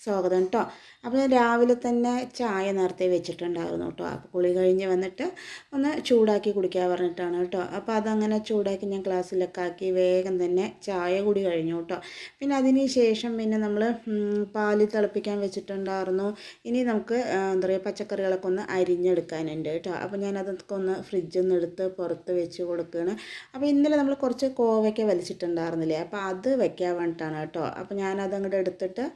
സ്വാഗതം കേട്ടോ അപ്പോൾ രാവിലെ തന്നെ ചായ നേരത്തെ വെച്ചിട്ടുണ്ടായിരുന്നു കേട്ടോ അപ്പോൾ കുളി കഴിഞ്ഞ് വന്നിട്ട് ഒന്ന് ചൂടാക്കി കുടിക്കാൻ പറഞ്ഞിട്ടാണ് കേട്ടോ അപ്പോൾ അതങ്ങനെ ചൂടാക്കി ഞാൻ ഗ്ലാസ്സിലൊക്കെ ആക്കി വേഗം തന്നെ ചായ കൂടി കഴിഞ്ഞു കേട്ടോ പിന്നെ അതിന് ശേഷം പിന്നെ നമ്മൾ പാൽ തിളപ്പിക്കാൻ വെച്ചിട്ടുണ്ടായിരുന്നു. ഇനി നമുക്ക് എന്താ പറയുക പച്ചക്കറികളൊക്കെ ഒന്ന് അരിഞ്ഞെടുക്കാനുണ്ട് കേട്ടോ അപ്പോൾ ഞാൻ അതൊക്കെ ഒന്ന് ഫ്രിഡ്ജിൽ നിന്ന് എടുത്ത് പുറത്ത് വെച്ച് കൊടുക്കുകയാണ് അപ്പോൾ ഇന്നലെ നമ്മൾ കുറച്ച് കോവയ്ക്ക വലിച്ചിട്ടുണ്ടായിരുന്നില്ലേ? അപ്പോൾ അത് വെക്കാൻ വേണ്ടിയിട്ടാണ് കേട്ടോ അപ്പോൾ ഞാനതങ്ങോട്ട് എടുത്തിട്ട്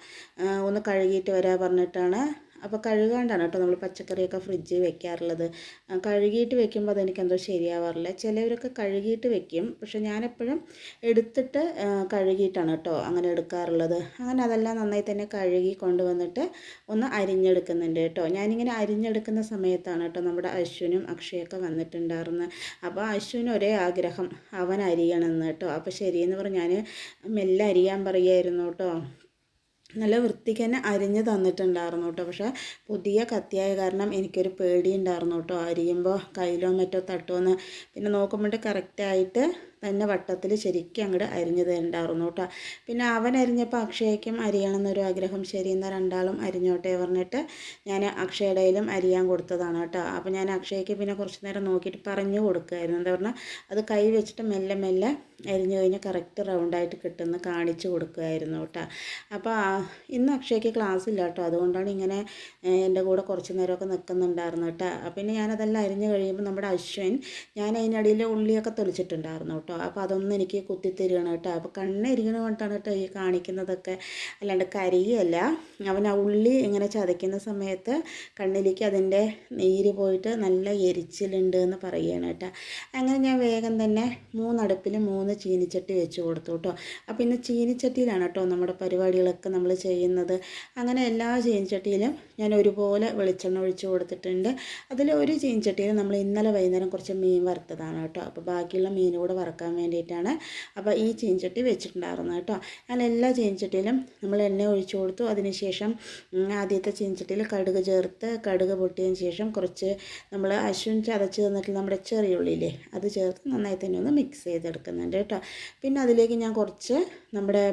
ഒന്ന് കഴുകിയിട്ട് വരാൻ പറഞ്ഞിട്ടാണ്. അപ്പോൾ കഴുകാണ്ടാണ് കേട്ടോ നമ്മൾ പച്ചക്കറിയൊക്കെ ഫ്രിഡ്ജിൽ വെക്കാറുള്ളത്. കഴുകിയിട്ട് വെക്കുമ്പോൾ അതെനിക്ക് എന്തോ ശരിയാവാറില്ല. ചിലവരൊക്കെ കഴുകിയിട്ട് വെക്കും. പക്ഷെ ഞാനെപ്പോഴും എടുത്തിട്ട് കഴുകിയിട്ടാണ് കേട്ടോ അങ്ങനെ എടുക്കാറുള്ളത്. അങ്ങനെ അതെല്ലാം നന്നായി തന്നെ കഴുകി കൊണ്ടുവന്നിട്ട് ഒന്ന് അരിഞ്ഞെടുക്കുന്നുണ്ട് കേട്ടോ. ഞാനിങ്ങനെ അരിഞ്ഞെടുക്കുന്ന സമയത്താണ് കേട്ടോ നമ്മുടെ അശ്വിനും അക്ഷയൊക്കെ വന്നിട്ടുണ്ടായിരുന്നത്. അപ്പോൾ അശ്വിന് ഒരേ ആഗ്രഹം അവൻ അരിയണമെന്ന് കേട്ടോ. അപ്പോൾ ശരിയെന്ന് പറഞ്ഞ് ഞാൻ മെല്ലെ അരിയാൻ പറയുമായിരുന്നു കേട്ടോ. നല്ല വൃത്തിക്ക് തന്നെ അരിഞ്ഞ് തന്നിട്ടുണ്ടായിരുന്നു കേട്ടോ. പക്ഷേ പുതിയ കത്തിയായ കാരണം എനിക്കൊരു പേടി ഉണ്ടായിരുന്നു കേട്ടോ. അരിയുമ്പോൾ കയ്യിലോ മറ്റോ തട്ടുമെന്ന് പിന്നെ നോക്കുമ്പോൾ കറക്റ്റായിട്ട് തന്നെ വട്ടത്തിൽ ശരിക്കും അങ്ങോട്ട് അരിഞ്ഞു തരണ്ടായിരുന്നു കേട്ടോ. പിന്നെ അവൻ അരിഞ്ഞപ്പോൾ അക്ഷയയ്ക്കും അരിയണമെന്നൊരു ആഗ്രഹം ശരി എന്നാൽ രണ്ടാളും അരിഞ്ഞോട്ടെ പറഞ്ഞിട്ട് ഞാൻ അക്ഷയുടെയിലും അരിയാൻ കൊടുത്തതാണ് കേട്ടോ. അപ്പോൾ ഞാൻ അക്ഷയ്ക്ക് പിന്നെ കുറച്ച് നേരം നോക്കിയിട്ട് പറഞ്ഞു കൊടുക്കുമായിരുന്നു. എന്താ പറഞ്ഞാൽ അത് കൈ വെച്ചിട്ട് മെല്ലെ മെല്ലെ അരിഞ്ഞു കഴിഞ്ഞാൽ കറക്റ്റ് റൗണ്ടായിട്ട് കിട്ടുന്ന കാണിച്ചു കൊടുക്കുമായിരുന്നു കേട്ടോ. അപ്പോൾ ഇന്ന് അക്ഷയ്ക്ക് ക്ലാസ് ഇല്ല കേട്ടോ. അതുകൊണ്ടാണ് ഇങ്ങനെ എന്റെ കൂടെ കുറച്ച് നേരമൊക്കെ നിൽക്കുന്നുണ്ടായിരുന്നു കേട്ടോ. പിന്നെ ഞാനതെല്ലാം അരിഞ്ഞു കഴിയുമ്പോൾ നമ്മുടെ അശ്വൻ ഞാൻ അതിനിടയിൽ ഉള്ളിയൊക്കെ തെളിച്ചിട്ടുണ്ടായിരുന്നു കേട്ടോ. അപ്പോൾ അതൊന്നും എനിക്ക് കുത്തിത്തരികയാണ് കേട്ടോ. അപ്പോൾ കണ്ണെരിക്കണ കൊണ്ടാണ് കേട്ടോ ഈ കാണിക്കുന്നതൊക്കെ. അല്ലാണ്ട് കരിയല്ല. അവൻ ആ ഉള്ളി ഇങ്ങനെ ചതയ്ക്കുന്ന സമയത്ത് കണ്ണിലേക്ക് അതിന്റെ നീര് പോയിട്ട് നല്ല എരിച്ചിലുണ്ട് എന്ന് പറയുകയാണ് കേട്ടോ. അങ്ങനെ ഞാൻ വേഗം തന്നെ മൂന്നടുപ്പിൽ മൂന്ന് ചീനിച്ചട്ടി വെച്ച് കൊടുത്തു കേട്ടോ. അപ്പോൾ ഇന്ന് ചീനിച്ചട്ടിയിലാണ് കേട്ടോ നമ്മുടെ പരിപാടികളൊക്കെ നമ്മൾ ചെയ്യുന്നത്. അങ്ങനെ എല്ലാ ചീനിച്ചട്ടിയിലും ഞാൻ ഒരുപോലെ വെളിച്ചെണ്ണ ഒഴിച്ച് കൊടുത്തിട്ടുണ്ട്. അതിൽ ഒരു ചീനിച്ചട്ടിയിൽ നമ്മൾ ഇന്നലെ വൈകുന്നേരം കുറച്ച് മീൻ വറുത്തതാണ് കേട്ടോ. അപ്പോൾ ബാക്കിയുള്ള മീൻ കൂടെ വറക്കാൻ വേണ്ടിയിട്ടാണ്. അപ്പോൾ ഈ ചീഞ്ചട്ടി വെച്ചിട്ടുണ്ടായിരുന്നത് കേട്ടോ. ഞാൻ എല്ലാ ചീഞ്ചട്ടിയിലും നമ്മൾ എണ്ണ ഒഴിച്ചു കൊടുത്തു. അതിനുശേഷം ആദ്യത്തെ ചീഞ്ചട്ടിയിൽ കടുക് ചേർത്ത് കടുക് പൊട്ടിയതിന് ശേഷം കുറച്ച് നമ്മൾ അശ്വിൻ ചതച്ച് തന്നിട്ട് നമ്മുടെ ചെറിയ ഉള്ളിയില്ലേ അത് ചേർത്ത് നന്നായി തന്നെ ഒന്ന് മിക്സ് ചെയ്തെടുക്കുന്നുണ്ട് കേട്ടോ. പിന്നെ അതിലേക്ക് ഞാൻ കുറച്ച് നമ്മുടെ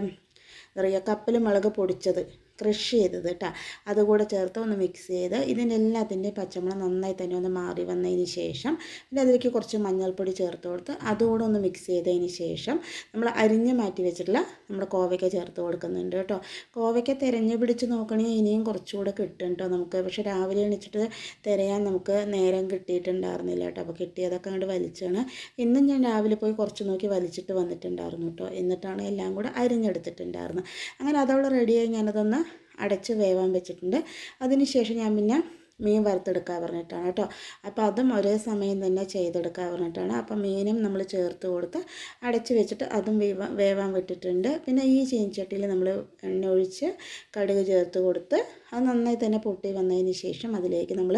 എന്താ പറയുക കപ്പൽ മുളക് പൊടിച്ചത്. ക്രഷ് ചെയ്തത് കേട്ടോ അതുകൂടെ ചേർത്ത് ഒന്ന് മിക്സ് ചെയ്ത് ഇതിനെല്ലാത്തിന്റെയും പച്ചമുളക് നന്നായി തന്നെ ഒന്ന് മാറി വന്നതിന് ശേഷം പിന്നെ അതിലേക്ക് കുറച്ച് മഞ്ഞൾപ്പൊടി ചേർത്ത് കൊടുത്ത് അതുകൂടെ ഒന്ന് മിക്സ് ചെയ്തതിന് ശേഷം നമ്മൾ അരിഞ്ഞ് മാറ്റി വെച്ചിട്ടുള്ള നമ്മുടെ കോവയ്ക്ക ചേർത്ത് കൊടുക്കുന്നുണ്ട് കേട്ടോ കോവയ്ക്ക തിരഞ്ഞു പിടിച്ച് നോക്കണമെങ്കിൽ ഇനിയും കുറച്ചുകൂടെ കിട്ടും കേട്ടോ നമുക്ക്. പക്ഷേ രാവിലെ എണിച്ചിട്ട് തിരയാൻ നമുക്ക് നേരം കിട്ടിയിട്ടുണ്ടായിരുന്നില്ല കേട്ടോ അപ്പോൾ കിട്ടിയതൊക്കെ അങ്ങോട്ട് വലിച്ചാണ്. ഇന്നും ഞാൻ രാവിലെ പോയി കുറച്ച് നോക്കി വലിച്ചിട്ട് വന്നിട്ടുണ്ടായിരുന്നു കേട്ടോ എന്നിട്ടാണ് എല്ലാം കൂടെ അരിഞ്ഞെടുത്തിട്ടുണ്ടായിരുന്നത്. അങ്ങനെ അതവിടെ റെഡിയായി ഞാനതൊന്ന് അടച്ച് വേവാൻ വെച്ചിട്ടുണ്ട്. അതിനുശേഷം ഞാൻ പിന്നെ മീൻ വറുത്തെടുക്കാൻ പറഞ്ഞിട്ടാണ് കേട്ടോ. അപ്പോൾ അതും ഒരേ സമയം തന്നെ ചെയ്തെടുക്കാൻ പറഞ്ഞിട്ടാണ്. അപ്പം മീനും നമ്മൾ ചേർത്ത് കൊടുത്ത് അടച്ച് വെച്ചിട്ട് അതും വേവാൻ വിട്ടിട്ടുണ്ട്. പിന്നെ ഈ ചീനച്ചട്ടിയിൽ നമ്മൾ എണ്ണ ഒഴിച്ച് കടുക് ചേർത്ത് കൊടുത്ത് അത് നന്നായി തന്നെ പൊട്ടി വന്നതിന് ശേഷം അതിലേക്ക് നമ്മൾ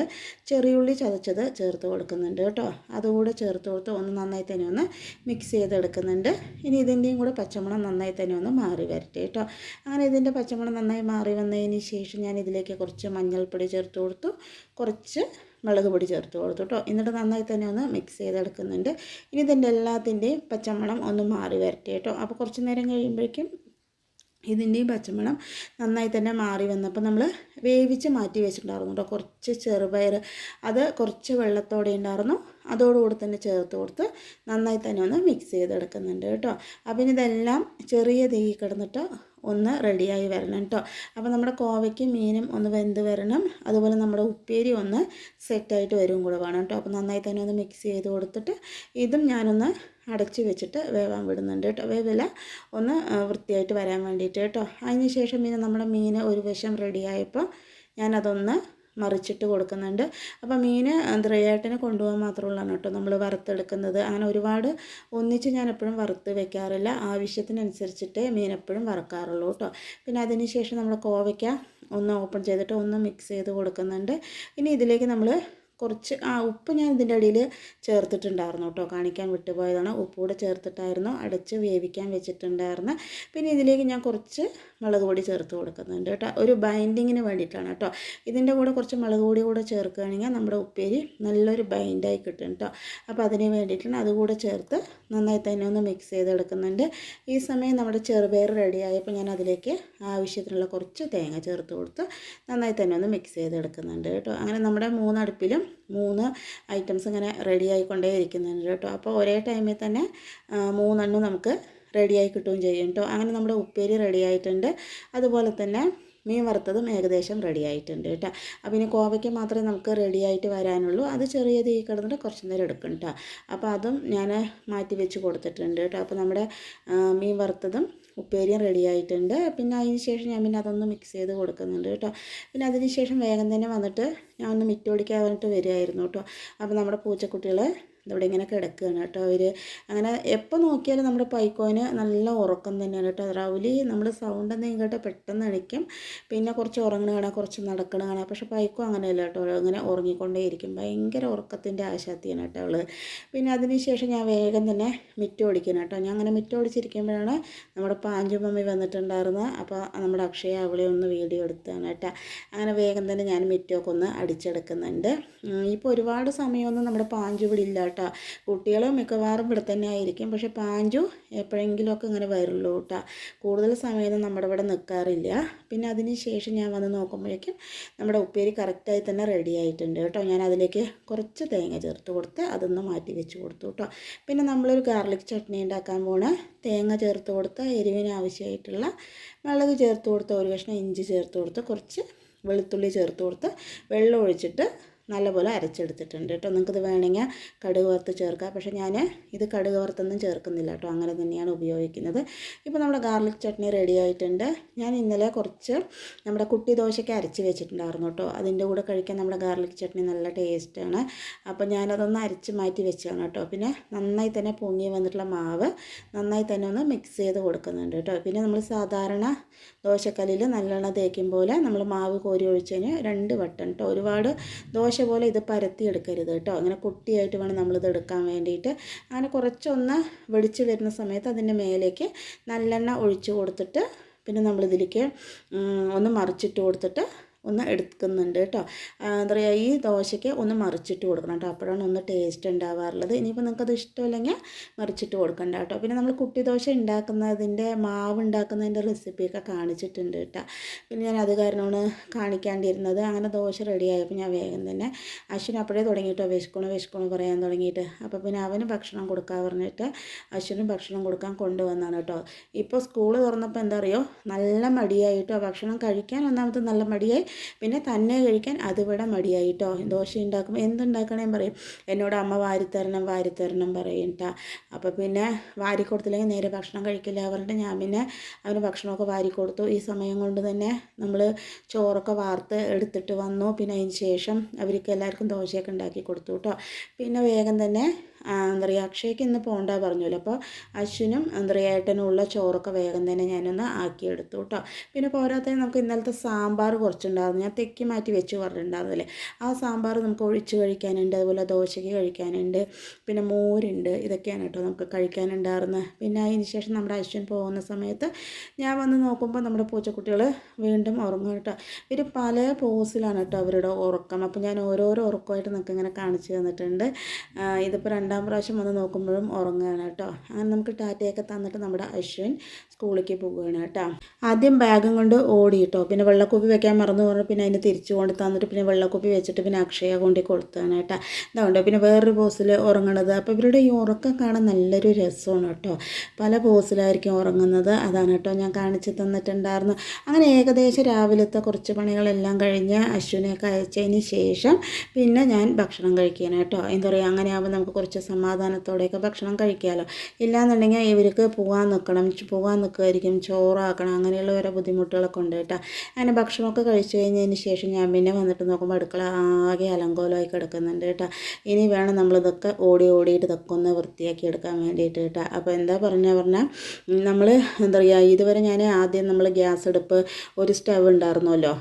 ചെറിയുള്ളി ചതച്ചത് ചേർത്ത് കൊടുക്കുന്നുണ്ട് കേട്ടോ. അതുകൂടെ ചേർത്ത് കൊടുത്ത് ഒന്ന് നന്നായി തന്നെ ഒന്ന് മിക്സ് ചെയ്തെടുക്കുന്നുണ്ട്. ഇനി ഇതിന്റെയും കൂടെ പച്ചമുളം നന്നായി തന്നെ ഒന്ന് മാറി വരട്ടെ കേട്ടോ. അങ്ങനെ ഇതിന്റെ പച്ചമുളം നന്നായി മാറി വന്നതിന് ശേഷം ഞാൻ ഇതിലേക്ക് കുറച്ച് മഞ്ഞൾപ്പൊടി ചേർത്ത് കൊടുത്തു. കുറച്ച് മുളക് പൊടി ചേർത്ത് കൊടുത്തു കേട്ടോ. എന്നിട്ട് നന്നായി തന്നെ ഒന്ന് മിക്സ് ചെയ്തെടുക്കുന്നുണ്ട്. ഇനി ഇതിന്റെ എല്ലാത്തിന്റെയും പച്ചമുളം ഒന്ന് മാറി വരട്ടെ കേട്ടോ. അപ്പോൾ കുറച്ച് നേരം കഴിയുമ്പോഴേക്കും ഇതിന്റെയും പച്ചമണം നന്നായി തന്നെ മാറി വന്നപ്പോൾ നമ്മൾ വേവിച്ച് മാറ്റി വെച്ചിട്ടുണ്ടായിരുന്നു കേട്ടോ. കുറച്ച് ചെറുപയർ അത് കുറച്ച് വെള്ളത്തോടെ ഉണ്ടായിരുന്നു. അതോടുകൂടി തന്നെ ചേർത്ത് കൊടുത്ത് നന്നായി തന്നെ ഒന്ന് മിക്സ് ചെയ്തെടുക്കുന്നുണ്ട് കേട്ടോ. അപ്പം ഇതെല്ലാം ചെറിയ തീ കിടന്നിട്ട് ഒന്ന് റെഡിയായി വരണം കേട്ടോ അപ്പോൾ നമ്മുടെ കോവയ്ക്ക് മീനും ഒന്ന് വെന്ത് വരണം. അതുപോലെ നമ്മുടെ ഉപ്പേരി ഒന്ന് സെറ്റായിട്ട് വരും കൂടെ വേണം കേട്ടോ അപ്പോൾ നന്നായി തന്നെ ഒന്ന് മിക്സ് ചെയ്ത് കൊടുത്തിട്ട് ഇതും ഞാനൊന്ന് അടച്ച് വെച്ചിട്ട് വേവാൻ വിടുന്നുണ്ട് കേട്ടോ വേവില ഒന്ന് വൃത്തിയായിട്ട് വരാൻ വേണ്ടിയിട്ട് കേട്ടോ അതിന് ശേഷം പിന്നെ നമ്മുടെ മീൻ ഒരു വശം റെഡിയായപ്പോൾ ഞാനതൊന്ന് മറിച്ചിട്ട് കൊടുക്കുന്നുണ്ട്. അപ്പോൾ മീൻ ദ്രയേട്ടനെ കൊണ്ടുപോകാൻ മാത്രമുള്ളതാണ് കേട്ടോ നമ്മൾ വറുത്തെടുക്കുന്നത്. അങ്ങനെ ഒരുപാട് ഒന്നിച്ച് ഞാൻ എപ്പോഴും വറുത്ത് വെക്കാറില്ല. ആവശ്യത്തിനനുസരിച്ചിട്ടേ മീൻ എപ്പോഴും വറുക്കാറുള്ളൂ കേട്ടോ. പിന്നെ അതിന് ശേഷം നമ്മൾ കോവയ്ക്ക ഒന്ന് ഓപ്പൺ ചെയ്തിട്ട് ഒന്ന് മിക്സ് ചെയ്ത് കൊടുക്കുന്നുണ്ട്. ഇനി ഇതിലേക്ക് നമ്മൾ കുറച്ച് ആ ഉപ്പ് ഞാൻ ഇതിന്റെ അടിയിൽ ചേർത്തിട്ടുണ്ടായിരുന്നു കേട്ടോ. കാണിക്കാൻ വിട്ടുപോയതാണ്. ഉപ്പ് കൂടെ ചേർത്തിട്ടായിരുന്നു. അടച്ച് വേവിക്കാൻ വെച്ചിട്ടുണ്ടായിരുന്നു. പിന്നെ ഇതിലേക്ക് ഞാൻ കുറച്ച് മുളക് പൊടി ചേർത്ത് കൊടുക്കുന്നുണ്ട് കേട്ടോ. ഒരു ബൈൻഡിങ്ങിന് വേണ്ടിയിട്ടാണ് കേട്ടോ. ഇതിന്റെ കൂടെ കുറച്ച് മുളക് പൊടി കൂടെ ചേർക്കുകയാണെങ്കിൽ നമ്മുടെ ഉപ്പേരി നല്ലൊരു ബൈൻഡായി കിട്ടും കേട്ടോ. അപ്പോൾ അതിന് വേണ്ടിയിട്ടാണ് അതുകൂടെ ചേർത്ത് നന്നായി തന്നെ ഒന്ന് മിക്സ് ചെയ്തെടുക്കുന്നുണ്ട്. ഈ സമയം നമ്മുടെ ചെറുപയർ റെഡിയായപ്പോൾ ഞാൻ അതിലേക്ക് ആവശ്യത്തിനുള്ള കുറച്ച് തേങ്ങ ചേർത്ത് കൊടുത്ത് നന്നായി തന്നെ ഒന്ന് മിക്സ് ചെയ്തെടുക്കുന്നുണ്ട് കേട്ടോ. അങ്ങനെ നമ്മുടെ മൂന്നടുപ്പിലും മൂന്ന് ഐറ്റംസ് ഇങ്ങനെ റെഡി ആയിക്കൊണ്ടേ ഇരിക്കുന്നുണ്ട് കേട്ടോ. അപ്പോൾ ഒരേ ടൈമിൽ തന്നെ മൂന്നെണ്ണം നമുക്ക് റെഡിയായി കിട്ടുകയും ചെയ്യും കേട്ടോ. അങ്ങനെ നമ്മുടെ ഉപ്പേരി റെഡി ആയിട്ടുണ്ട്. അതുപോലെ തന്നെ മീൻ വറുത്തതും ഏകദേശം റെഡി ആയിട്ടുണ്ട് കേട്ടോ. അപ്പോൾ ഇനി കോവയ്ക്ക് മാത്രമേ നമുക്ക് റെഡി ആയിട്ട് വരാനുള്ളൂ. അത് ചെറിയ തീ കിടന്നിട്ട് കുറച്ച് നേരം എടുക്കും കേട്ടോ. അപ്പോൾ അതും ഞാൻ മാറ്റി വെച്ച് കൊടുത്തിട്ടുണ്ട് കേട്ടോ. അപ്പോൾ നമ്മുടെ മീൻ വറുത്തതും ഉപ്പേരിയും റെഡി ആയിട്ടുണ്ട്. പിന്നെ അതിന് ശേഷം ഞാൻ പിന്നെ അതൊന്ന് മിക്സ് ചെയ്ത് കൊടുക്കുന്നുണ്ട് കേട്ടോ. പിന്നെ അതിന് ശേഷം വേഗം തന്നെ വന്നിട്ട് ഞാൻ ഒന്ന് മിറ്റോടിക്കാൻ വന്നിട്ട് വരികയായിരുന്നു കേട്ടോ. അപ്പോൾ നമ്മുടെ പൂച്ചക്കുട്ടികൾ ഇവിടെ ഇങ്ങനെ കിടക്കുകയാണ് കേട്ടോ അവർ അങ്ങനെ എപ്പോൾ നോക്കിയാലും നമ്മുടെ പൈക്കോന് നല്ല ഉറക്കം തന്നെയാണ് കേട്ടോ. റൗലി നമ്മൾ സൗണ്ട് എന്തെങ്കിലും കേട്ടോ പെട്ടെന്ന് എണിക്കും പിന്നെ കുറച്ച് ഉറങ്ങണ കാണാം കുറച്ച് നടക്കണ കാണാം. പക്ഷേ പൈക്കോ അങ്ങനെയല്ല കേട്ടോ. അങ്ങനെ ഉറങ്ങിക്കൊണ്ടേയിരിക്കും ഭയങ്കര ഉറക്കത്തിന്റെ ആശാത്തിയാണ് കേട്ടോ അവൾ പിന്നെ അതിന് ശേഷം ഞാൻ വേഗം തന്നെ മിറ്റം ഓടിക്കണം കേട്ടോ. ഞാൻ അങ്ങനെ മിറ്റം ഓടിച്ചിരിക്കുമ്പോഴാണ് നമ്മുടെ പാഞ്ചുമമ്മി വന്നിട്ടുണ്ടായിരുന്നത്. അപ്പോൾ നമ്മുടെ അക്ഷയ അവളെ ഒന്ന് വീഡിയോ എടുത്താണ് കേട്ടോ. അങ്ങനെ വേഗം തന്നെ ഞാൻ മിറ്റമൊക്കെ ഒന്ന് അടിച്ചെടുക്കുന്നുണ്ട്. ഇപ്പോൾ ഒരുപാട് സമയമൊന്നും നമ്മുടെ പാഞ്ചു ഇല്ല കേട്ടോ. കുട്ടികൾ മിക്കവാറും ഇവിടെ തന്നെ ആയിരിക്കും. പക്ഷെ പാഞ്ചു എപ്പോഴെങ്കിലുമൊക്കെ ഇങ്ങനെ വരുള്ളൂ കേട്ടോ. കൂടുതൽ സമയമൊന്നും നമ്മുടെ ഇവിടെ നിൽക്കാറില്ല പിന്നെ അതിന് ശേഷം ഞാൻ വന്ന് നോക്കുമ്പോഴേക്കും നമ്മുടെ ഉപ്പേരി കറക്റ്റായി തന്നെ റെഡി ആയിട്ടുണ്ട് കേട്ടോ. ഞാൻ അതിലേക്ക് കുറച്ച് തേങ്ങ ചേർത്ത് കൊടുത്ത് അതൊന്ന് മാറ്റി വെച്ച് കൊടുത്തു കേട്ടോ. പിന്നെ നമ്മളൊരു ഗാർലിക് ചട്നി ഉണ്ടാക്കാൻ പോണ തേങ്ങ ചേർത്ത് കൊടുത്ത് എരിവിന് ആവശ്യമായിട്ടുള്ള മുളക് ചേർത്ത് കൊടുത്ത് ഒരു കഷ്ണം ഇഞ്ചി ചേർത്ത് കൊടുത്ത് കുറച്ച് വെളുത്തുള്ളി ചേർത്ത് കൊടുത്ത് വെള്ളം ഒഴിച്ചിട്ട് നല്ലപോലെ അരച്ചെടുത്തിട്ടുണ്ട് കേട്ടോ. നിങ്ങൾക്കിത് വേണമെങ്കിൽ കടുക് വറുത്ത് ചേർക്കാം. പക്ഷേ ഞാൻ ഇത് കടുക് വറുത്തൊന്നും ചേർക്കുന്നില്ല കേട്ടോ. അങ്ങനെ തന്നെയാണ് ഉപയോഗിക്കുന്നത്. ഇപ്പോൾ നമ്മുടെ ഗാർലിക് ചട്നി റെഡി ആയിട്ടുണ്ട്. ഞാൻ ഇന്നലെ കുറച്ച് നമ്മുടെ കുട്ടി ദോശയ്ക്ക് അരച്ച് വെച്ചിട്ടുണ്ടായിരുന്നു കേട്ടോ. അതിന്റെ കൂടെ കഴിക്കാൻ നമ്മുടെ ഗാർലിക് ചട്നി നല്ല ടേസ്റ്റാണ്. അപ്പോൾ ഞാനതൊന്ന് അരച്ച് മാറ്റി വെച്ചാണ് കേട്ടോ. പിന്നെ നന്നായി തന്നെ പൊങ്ങി വന്നിട്ടുള്ള മാവ് നന്നായി തന്നെ ഒന്ന് മിക്സ് ചെയ്ത് കൊടുക്കുന്നുണ്ട് കേട്ടോ. പിന്നെ നമ്മൾ സാധാരണ ദോശക്കല്ലിൽ നല്ലെണ്ണ തേക്കും പോലെ നമ്മൾ മാവ് കോരി ഒഴിച്ചതിന് രണ്ട് വട്ടം കേട്ടോ. ഒരുപാട് ദോശ ദോശ പോലെ ഇത് പരത്തി എടുക്കരുത് കേട്ടോ. അങ്ങനെ കുട്ടിയായിട്ട് വേണം നമ്മളിത് എടുക്കാൻ വേണ്ടിയിട്ട്. അങ്ങനെ കുറച്ചൊന്ന് വെടിച്ച് വരുന്ന സമയത്ത് അതിന്റെ മേലേക്ക് നല്ലെണ്ണ ഒഴിച്ച് കൊടുത്തിട്ട് പിന്നെ നമ്മളിതിലേക്ക് ഒന്ന് മറിച്ചിട്ട് കൊടുത്തിട്ട് ഒന്ന് എടുക്കുന്നുണ്ട് കേട്ടോ. എന്താ പറയുക ഈ ദോശയ്ക്ക് ഒന്ന് മറിച്ചിട്ട് കൊടുക്കണം കേട്ടോ. അപ്പോഴാണ് ഒന്ന് ടേസ്റ്റ് ഉണ്ടാവാറുള്ളത്. ഇനിയിപ്പോൾ നിങ്ങൾക്കത് ഇഷ്ടമില്ലെങ്കിൽ മറിച്ചിട്ട് കൊടുക്കണ്ട കേട്ടോ. പിന്നെ നമ്മൾ കുട്ടി ദോശ ഉണ്ടാക്കുന്നതിന്റെ മാവ് ഉണ്ടാക്കുന്നതിന്റെ റെസിപ്പിയൊക്കെ കാണിച്ചിട്ടുണ്ട് കേട്ടോ. പിന്നെ ഞാൻ അത് കാരണമാണ് കാണിക്കാണ്ടിരുന്നത്. അങ്ങനെ ദോശ റെഡിയായപ്പോൾ ഞാൻ വേഗം തന്നെ അശ്വിന് അപ്പോഴേ തുടങ്ങിയിട്ടോ. വിശക്കണോ വിശക്കണോ പറയാൻ തുടങ്ങിയിട്ട്. അപ്പോൾ പിന്നെ അവന് ഭക്ഷണം കൊടുക്കാൻ പറഞ്ഞിട്ട് അശ്വിനും ഭക്ഷണം കൊടുക്കാൻ കൊണ്ടുവന്നാണ് കേട്ടോ. ഇപ്പോൾ സ്കൂൾ തുറന്നപ്പോൾ എന്താ അറിയോ? നല്ല മടിയായിട്ടോ. ഭക്ഷണം കഴിക്കാൻ ഒന്നാമത് നല്ല മടിയായി. പിന്നെ തന്നെ കഴിക്കാൻ അതിവിടെ മടിയായിട്ടോ ദോശ ഉണ്ടാക്കുമ്പോൾ എന്തുണ്ടാക്കണേ പറയും. എന്നോട് അമ്മ വാരിത്തരണം വാരിത്തരണം പറയും കേട്ടോ അപ്പോൾ പിന്നെ വാരി കൊടുത്തില്ലെങ്കിൽ നേരെ ഭക്ഷണം കഴിക്കില്ല പറഞ്ഞിട്ട് ഞാൻ പിന്നെ അവന് ഭക്ഷണമൊക്കെ വാരി കൊടുത്തു. ഈ സമയം കൊണ്ട് തന്നെ നമ്മൾ ചോറൊക്കെ വാർത്ത് എടുത്തിട്ട് വന്നു. പിന്നെ അതിന് ശേഷം അവർക്ക് എല്ലാവർക്കും ദോശയൊക്കെ ഉണ്ടാക്കി കൊടുത്തു കേട്ടോ പിന്നെ വേഗം തന്നെ എന്താ പറയുക അക്ഷയ്ക്ക് ഇന്ന് പോകണ്ട പറഞ്ഞല്ലോ അപ്പോൾ അശ്വിനും എന്താ പറയുക ഏട്ടനും ഉള്ള ചോറൊക്കെ വേഗം തന്നെ ഞാനൊന്ന് ആക്കിയെടുത്തു കേട്ടോ. പിന്നെ പോരാത്തതിന് നമുക്ക് ഇന്നലത്തെ സാമ്പാർ കുറച്ചുണ്ടായിരുന്നു. ഞാൻ തെക്കി മാറ്റി വെച്ച് പറഞ്ഞിട്ടുണ്ടായിരുന്നില്ലേ ആ സാമ്പാർ നമുക്ക് ഒഴിച്ച് കഴിക്കാനുണ്ട്. അതുപോലെ ദോശയ്ക്ക് കഴിക്കാനുണ്ട്. പിന്നെ മോരുണ്ട്. ഇതൊക്കെയാണ് കേട്ടോ നമുക്ക് കഴിക്കാനുണ്ടായിരുന്നത് പിന്നെ അതിന് ശേഷം നമ്മുടെ അശ്വിൻ പോകുന്ന സമയത്ത് ഞാൻ വന്ന് നോക്കുമ്പോൾ നമ്മുടെ പൂച്ചക്കുട്ടികൾ വീണ്ടും ഉറങ്ങും കേട്ടോ. ഇവർ പല പോസിലാണ് കേട്ടോ അവരുടെ ഉറക്കം. അപ്പോൾ ഞാൻ ഓരോരോ ഉറക്കമായിട്ട് നമുക്ക് ഇങ്ങനെ കാണിച്ചു തന്നിട്ടുണ്ട്. ഇതിപ്പോൾ രണ്ടാം രണ്ടാം പ്രാവശ്യം വന്ന് നോക്കുമ്പോഴും ഉറങ്ങുകയാണ് കേട്ടോ. അങ്ങനെ നമുക്ക് ടാറ്റയൊക്കെ തന്നിട്ട് നമ്മുടെ അശ്വിൻ സ്കൂളിലേക്ക് പോവുകയാണ് കേട്ടോ. ആദ്യം ബാഗും കൊണ്ട് ഓടി കേട്ടോ. പിന്നെ വെള്ളക്കുപ്പി വെക്കാൻ മറന്നു പറഞ്ഞു പിന്നെ അതിന് തിരിച്ചു കൊണ്ട് തന്നിട്ട് പിന്നെ വെള്ളക്കുപ്പി വെച്ചിട്ട് പിന്നെ അക്ഷയ കൊണ്ട് കൊടുത്താണ് കേട്ടോ. ഇതുകൊണ്ട് പിന്നെ വേറൊരു പോസിൽ ഉറങ്ങണത്. അപ്പോൾ ഇവരുടെ ഈ ഉറക്കം കാണാൻ നല്ലൊരു രസമാണ് കേട്ടോ. പല പോസിലായിരിക്കും ഉറങ്ങുന്നത്. അതാണ് കേട്ടോ ഞാൻ കാണിച്ചു തന്നിട്ടുണ്ടായിരുന്നു അങ്ങനെ ഏകദേശം രാവിലത്തെ കുറച്ച് പണികളെല്ലാം കഴിഞ്ഞ് അശ്വിനെയൊക്കെ അയച്ചതിന് ശേഷം പിന്നെ ഞാൻ ഭക്ഷണം കഴിക്കാനായിട്ടോ എന്താ പറയുക അങ്ങനെ ആകുമ്പോൾ നമുക്ക് കുറച്ച് സമാധാനത്തോടെയൊക്കെ ഭക്ഷണം കഴിക്കാമല്ലോ ഇല്ലാന്നുണ്ടെങ്കിൽ ഇവർക്ക് പോകാൻ നിൽക്കണം പോകാൻ നിൽക്കുമായിരിക്കും ചോറാക്കണം അങ്ങനെയുള്ള ഓരോ ബുദ്ധിമുട്ടുകളൊക്കെ ഉണ്ട് കേട്ടോ. അങ്ങനെ ഭക്ഷണമൊക്കെ കഴിച്ചു കഴിഞ്ഞതിന് ശേഷം ഞാൻ പിന്നെ വന്നിട്ട് നോക്കുമ്പോൾ അടുക്കള ആകെ അലങ്കോലമായി കിടക്കുന്നുണ്ട് കേട്ടോ. ഇനി വേണം നമ്മളിതൊക്കെ ഓടി ഓടിയിട്ട് ഇതൊക്കെ ഒന്ന് വൃത്തിയാക്കി എടുക്കാൻ വേണ്ടിയിട്ട് കേട്ടോ. അപ്പോൾ എന്താ പറഞ്ഞ പറഞ്ഞാൽ നമ്മൾ എന്താ പറയുക ഇതുവരെ ഞാൻ ആദ്യം നമ്മൾ ഗ്യാസ് അടുപ്പ് ഒരു സ്റ്റവ് ഉണ്ടായിരുന്നല്ലോ.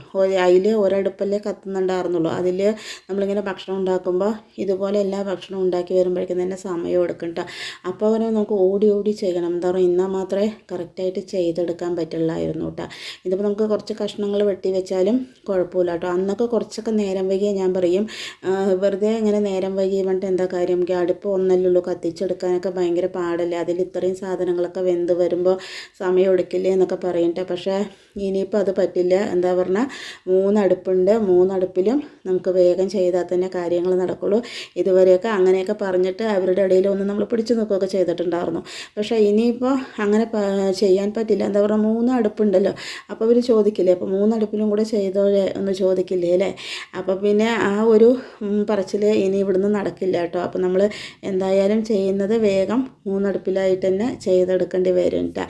അതിൽ ഒരടുപ്പല്ലേ കത്തുന്നുണ്ടായിരുന്നുള്ളൂ. അതിൽ നമ്മളിങ്ങനെ ഭക്ഷണം ഉണ്ടാക്കുമ്പോൾ ഇതുപോലെ എല്ലാ ഭക്ഷണവും ഉണ്ടാക്കി വരുമ്പോഴേക്കും തന്നെ സമയം എടുക്കും കേട്ടോ അപ്പോൾ അവരെ നമുക്ക് ഓടി ഓടി ചെയ്യണം. എന്താ പറയുക എന്നാൽ മാത്രമേ കറക്റ്റായിട്ട് ചെയ്തെടുക്കാൻ പറ്റുള്ളായിരുന്നു കേട്ടോ. ഇതിപ്പോൾ നമുക്ക് കുറച്ച് കഷ്ണങ്ങൾ വെട്ടി വെച്ചാലും കുഴപ്പമില്ല കേട്ടോ. അന്നൊക്കെ കുറച്ചൊക്കെ നേരം വൈകിയ ഞാൻ പറയും വെറുതെ ഇങ്ങനെ നേരം വൈകി പറഞ്ഞിട്ട് എന്താ കാര്യം? അടുപ്പ് ഒന്നല്ലേ ഉള്ളൂ കത്തിച്ചെടുക്കാനൊക്കെ ഭയങ്കര പാടല്ലേ അതിൽ ഇത്രയും സാധനങ്ങളൊക്കെ വെന്ത് വരുമ്പോൾ സമയം എടുക്കില്ലേ എന്നൊക്കെ പറയട്ടെ പക്ഷേ ഇനിയിപ്പോൾ അത് പറ്റില്ല. എന്താ പറഞ്ഞാൽ മൂന്നടുപ്പുണ്ട്. മൂന്നടുപ്പിലും നമുക്ക് വേഗം ചെയ്താൽ തന്നെ കാര്യങ്ങൾ നടക്കുള്ളൂ. ഇതുവരെയൊക്കെ അങ്ങനെയൊക്കെ പറഞ്ഞിട്ട് അവരുടെ ഇടയിൽ ഒന്ന് നമ്മൾ പിടിച്ചു നിൽക്കുകയൊക്കെ ചെയ്തിട്ടുണ്ടായിരുന്നു. പക്ഷേ ഇനിയിപ്പോൾ അങ്ങനെ ചെയ്യാൻ പറ്റില്ല. എന്താ പറയുക മൂന്ന് അടുപ്പുണ്ടല്ലോ അപ്പോൾ അവർ ചോദിക്കില്ലേ? അപ്പോൾ മൂന്ന് മൂന്നടുപ്പിലും കൂടെ ചെയ്തോളെ ഒന്ന് ചോദിക്കില്ലേ അല്ലേ? അപ്പോൾ പിന്നെ ആ ഒരു പറച്ചിൽ ഇനി ഇവിടുന്ന് നടക്കില്ല കേട്ടോ. അപ്പോൾ നമ്മൾ എന്തായാലും ചെയ്യുന്നത് വേഗം മൂന്നടുപ്പിലായിട്ട് തന്നെ ചെയ്തെടുക്കേണ്ടി വരും കേട്ടോ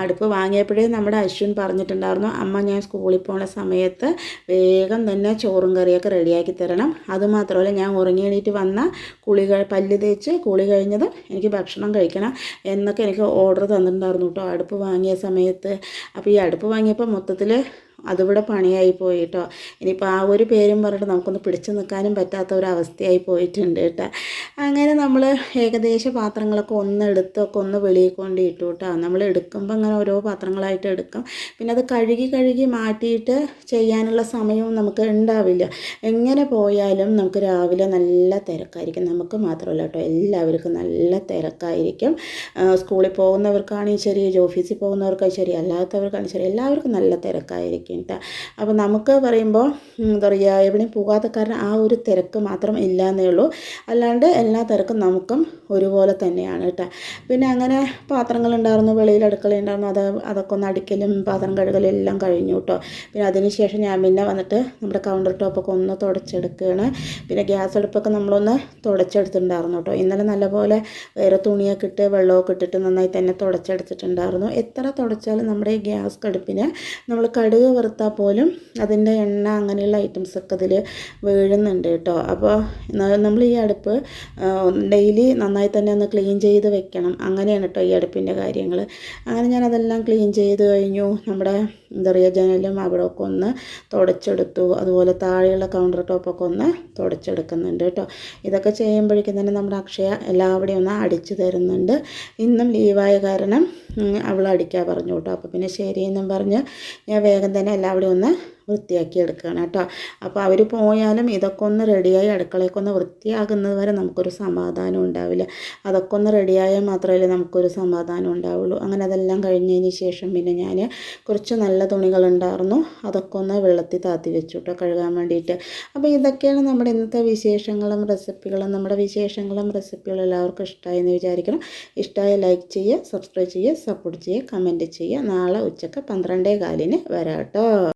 അടുപ്പ് വാങ്ങിയപ്പോഴേ നമ്മുടെ അശ്വിൻ പറഞ്ഞിട്ടുണ്ടായിരുന്നു അമ്മ ഞാൻ സ്കൂളിൽ പോകുന്ന സമയത്ത് വേഗം തന്നെ ചോറും കറിയൊക്കെ റെഡിയാക്കി തരണം. അതുമാത്രമല്ല ഞാൻ ഉറങ്ങി എണീറ്റ് വന്ന കുളികൾ പല്ല് തേച്ച് കുളി കഴിഞ്ഞത് എനിക്ക് ഭക്ഷണം കഴിക്കണം എന്നൊക്കെ എനിക്ക് ഓർഡർ തന്നിട്ടുണ്ടായിരുന്നു കേട്ടോ. അടുപ്പ് വാങ്ങിയ സമയത്ത്. അപ്പോൾ ഈ അടുപ്പ് വാങ്ങിയപ്പോൾ മൊത്തത്തിൽ അതിവിടെ പണിയായി പോയിട്ടോ. ഇനിയിപ്പോൾ ആ ഒരു പേരും പറഞ്ഞിട്ട് നമുക്കൊന്ന് പിടിച്ചു നിൽക്കാനും പറ്റാത്ത ഒരു അവസ്ഥയായി പോയിട്ടുണ്ട് കേട്ടോ. അങ്ങനെ നമ്മൾ ഏകദേശ പാത്രങ്ങളൊക്കെ ഒന്ന് എടുത്തൊക്കെ ഒന്ന് വെളിയിൽ കൊണ്ട് ഇട്ടു കേട്ടോ. നമ്മൾ എടുക്കുമ്പോൾ അങ്ങനെ ഓരോ പാത്രങ്ങളായിട്ട് എടുക്കും. പിന്നെ അത് കഴുകി കഴുകി മാറ്റിയിട്ട് ചെയ്യാനുള്ള സമയവും നമുക്ക് ഉണ്ടാവില്ല. എങ്ങനെ പോയാലും നമുക്ക് രാവിലെ നല്ല തിരക്കായിരിക്കും. നമുക്ക് മാത്രമല്ല കേട്ടോ എല്ലാവർക്കും നല്ല തിരക്കായിരിക്കും. സ്കൂളിൽ പോകുന്നവർക്കാണെങ്കിൽ ശരി ഓഫീസിൽ പോകുന്നവർക്കാണെങ്കിൽ ശരി അല്ലാത്തവർക്കാണെങ്കിൽ ശരി എല്ലാവർക്കും നല്ല തിരക്കായിരിക്കും. കേട്ടോ അപ്പോൾ നമുക്ക് പറയുമ്പോൾ എന്താ പറയുക എവിടെയും പോകാത്ത കാരണം ആ ഒരു തിരക്ക് മാത്രം ഇല്ലയെന്നേ ഉള്ളൂ. അല്ലാണ്ട് എല്ലാ തിരക്കും നമുക്കും ഒരുപോലെ തന്നെയാണ് കേട്ടോ. പിന്നെ അങ്ങനെ പാത്രങ്ങൾ ഉണ്ടായിരുന്നു വെളിയിൽ അടുക്കളയുണ്ടായിരുന്നു അത് അതൊക്കെ ഒന്ന് അടിക്കലും പാത്രം കഴുകലും എല്ലാം കഴിഞ്ഞു കേട്ടോ. പിന്നെ അതിന് ശേഷം ഞാൻ പിന്നെ വന്നിട്ട് നമ്മുടെ കൗണ്ടർ ടോപ്പൊക്കെ ഒന്ന് തുടച്ചെടുക്കുകയാണ്. പിന്നെ ഗ്യാസ് അടുപ്പൊക്കെ നമ്മളൊന്ന് തുടച്ചെടുത്തിട്ടുണ്ടായിരുന്നു കേട്ടോ. ഇന്നലെ നല്ലപോലെ വേറെ തുണിയൊക്കെ ഇട്ട് വെള്ളമൊക്കെ ഇട്ടിട്ട് നന്നായി തന്നെ തുടച്ചെടുത്തിട്ടുണ്ടായിരുന്നു. എത്ര തുടച്ചാലും നമ്മുടെ ഈ ഗ്യാസ് കടുപ്പിന് നമ്മൾ കടുക് വറുത്താൽ പോലും അതിന്റെ എണ്ണ അങ്ങനെയുള്ള ഐറ്റംസൊക്കെ അതിൽ വീഴുന്നുണ്ട് കേട്ടോ. അപ്പോൾ നമ്മൾ ഈ അടുപ്പ് ഡെയിലി നന്നായി തന്നെ ഒന്ന് ക്ലീൻ ചെയ്ത് വെക്കണം. അങ്ങനെയാണ് കേട്ടോ ഈ അടുപ്പിന്റെ കാര്യങ്ങൾ അങ്ങനെ ഞാൻ അതെല്ലാം ക്ലീൻ ചെയ്ത് കഴിഞ്ഞു. നമ്മുടെ എന്താ പറയുക ജനലും അവിടെ ഒക്കെ ഒന്ന് തുടച്ചെടുത്തു. അതുപോലെ താഴെയുള്ള കൗണ്ടർ ടോപ്പൊക്കെ ഒന്ന് തുടച്ചെടുക്കുന്നുണ്ട് കേട്ടോ ഇതൊക്കെ ചെയ്യുമ്പോഴേക്കും തന്നെ നമ്മുടെ അക്ഷയ എല്ലാവിടെയും ഒന്ന് അടിച്ചു തരുന്നുണ്ട്. ഇന്നും ലീവായ കാരണം അവൾ അടിക്കാൻ പറഞ്ഞു കേട്ടോ അപ്പോൾ പിന്നെ ശരിയെന്നും പറഞ്ഞ് ഞാൻ വേഗം തന്നെ എല്ലാവിടെയും ഒന്ന് വൃത്തിയാക്കി എടുക്കുകയാണ് കേട്ടോ. അപ്പോൾ അവർ പോയാലും ഇതൊക്കെ ഒന്ന് റെഡിയായി അടുക്കളയൊക്കെ ഒന്ന് വൃത്തിയാകുന്നത് വരെ നമുക്കൊരു സമാധാനം ഉണ്ടാവില്ല. അതൊക്കെ ഒന്ന് റെഡിയായാൽ മാത്രമല്ലേ നമുക്കൊരു സമാധാനം ഉണ്ടാവുള്ളൂ. അങ്ങനെ അതെല്ലാം കഴിഞ്ഞതിന് ശേഷം പിന്നെ ഞാൻ കുറച്ച് നല്ല തുണികൾ ഉണ്ടായിരുന്നു അതൊക്കെ ഒന്ന് വെള്ളത്തിൽ താത്തി വെച്ചു കേട്ടോ കഴുകാൻ വേണ്ടിയിട്ട്. അപ്പോൾ ഇതൊക്കെയാണ് നമ്മുടെ ഇന്നത്തെ വിശേഷങ്ങളും റെസിപ്പികളും. നമ്മുടെ വിശേഷങ്ങളും റെസിപ്പികളും എല്ലാവർക്കും ഇഷ്ടമായി എന്ന് വിചാരിക്കണം. ഇഷ്ടമായ ലൈക്ക് ചെയ്യുക സബ്സ്ക്രൈബ് ചെയ്യുക സപ്പോർട്ട് ചെയ്യുക കമന്റ് ചെയ്യുക. നാളെ ഉച്ചയ്ക്ക് പന്ത്രണ്ടേ കാലിന് വരാം കേട്ടോ.